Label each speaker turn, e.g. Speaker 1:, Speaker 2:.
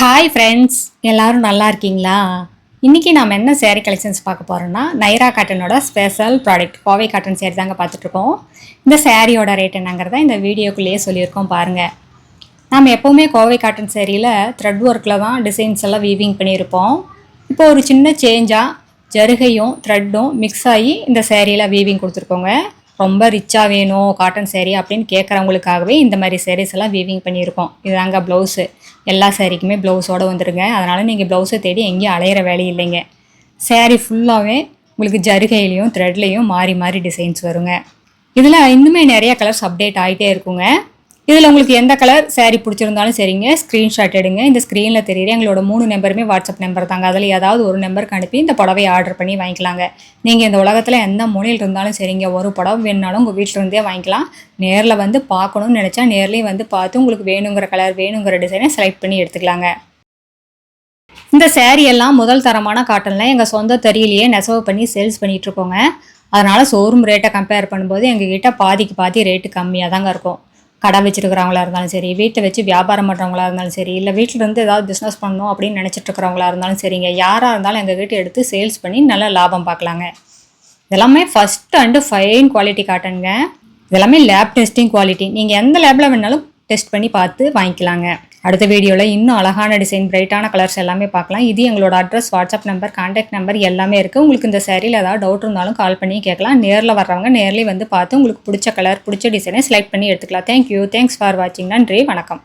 Speaker 1: Hi friends எல்லாரும் நல்லா இருக்கீங்களா? இன்றைக்கி நாம் என்ன சேரீ கலெக்ஷன்ஸ் பார்க்க போகிறோன்னா Naira காட்டனோட special product Kovai cotton saree தாங்க பார்த்துட்ருக்கோம் இந்த சேரீயோட ரேட் என்னங்கிறத இந்த வீடியோக்குள்ளேயே சொல்லியிருக்கோம் பாருங்கள் நாம் எப்போவுமே கோவை காட்டன் சேரீயில் த்ரெட் ஒர்க்கில் தான் டிசைன்ஸ் எல்லாம் வீவிங் பண்ணியிருப்போம். இப்போ ஒரு சின்ன சேஞ்சாக ஜருகையும் த்ரெட்டும் மிக்ஸ் ஆகி இந்த சேரீயில் வீவிங் கொடுத்துருக்கோங்க. ரொம்ப ரிச்சாக வேணும் காட்டன் சேரீ அப்படின்னு கேட்குறவங்களுக்காகவே இந்த மாதிரி சேரீஸ் எல்லாம் வீவிங் பண்ணியிருக்கோம். இதுதாங்க ப்ளவுஸு எல்லா சேரீக்குமே ப்ளவுஸோடு வந்துருங்க. அதனால் நீங்கள் ப்ளவுஸை தேடி எங்கேயும் அலையிற வேலை இல்லைங்க. சேரீ ஃபுல்லாகவே உங்களுக்கு ஜருகையிலையும் த்ரெட்லேயும் மாறி மாறி டிசைன்ஸ் வருங்க. இதில் இன்னுமே நிறைய கலர்ஸ் அப்டேட் ஆகிட்டே இருக்குங்க. இதில் உங்களுக்கு எந்த கலர் saree பிடிச்சிருந்தாலும் சரிங்க ஸ்க்ரீன்ஷாட் எடுங்க. இந்த ஸ்க்ரீனில் தெரியுற எங்களோட மூணு நம்பருமே வாட்ஸ்அப் நம்பர் தாங்க. அதில் ஏதாவது ஒரு நம்பருக்கு அனுப்பி இந்த புடவையை ஆர்டர் பண்ணி வாங்கிக்கலாங்க. நீங்கள் இந்த உலகத்தில் எந்த மூலையில் இருந்தாலும் சரிங்க ஒரு புடவை வேணுனாலும் உங்கள் வீட்டில் இருந்தே வாங்கிக்கலாம். நேரில் வந்து பார்க்கணும்னு நினச்சா நேர்லேயும் வந்து பார்த்து உங்களுக்கு வேணுங்கிற கலர் வேணுங்கிற டிசைனை செலக்ட் பண்ணி எடுத்துக்கலாங்க. இந்த சேரீ எல்லாம் முதல் தரமான காட்டனில் எங்கள் சொந்த தறியிலேயே நெசவு பண்ணி சேல்ஸ் பண்ணிகிட்ருக்கோங்க அதனால் ஷோரூம் ரேட்டை கம்பேர் பண்ணும்போது எங்கள் கிட்டே பாதிக்கு பாதி ரேட்டு கம்மியாக தாங்க இருக்கும். கடை வச்சிருக்கிறவங்களா இருந்தாலும் சரி வீட்டை வச்சு வியாபாரம் பண்ணுறவங்களா இருந்தாலும் சரி இல்லை வீட்டில் இருந்து ஏதாவது பிஸ்னஸ் பண்ணணும் அப்படின்னு நினச்சிட்டு இருக்கிறவங்களா இருந்தாலும் சரிங்க. யாராக இருந்தாலும் எங்கள் கிட்டே எடுத்து சேல்ஸ் பண்ணி நல்ல லாபம் பார்க்கலாங்க. இதெல்லாமே ஃபஸ்ட் அண்டு ஃபைன் குவாலிட்டி காட்டனுங்க இதெல்லாமே லேப் டெஸ்டிங் குவாலிட்டி நீங்கள் எந்த லேபில் வேணாலும் டெஸ்ட் பண்ணி பார்த்து வாங்கிக்கலாங்க. அடுத்த வீடியோவில் இன்னும் அழகான டிசைன் பிரைட்டான கலர்ஸ் எல்லாமே பார்க்கலாம். இது எங்களோட address WhatsApp number contact number எல்லாமே இருக்குது உங்களுக்கு இந்த சேரீல ஏதாவது டவுட் இருந்தாலும் கால் பண்ணி கேட்கலாம். நேரில் வர்றவங்க நேரில் வந்து பார்த்து உங்களுக்கு பிடிச்ச கலர் பிடிச்ச டிசைனை செலக்ட் பண்ணி எடுத்துக்கலாம். தேங்க்யூ தேங்க்ஸ் ஃபார் வாட்சிங் நன்றி. வணக்கம்.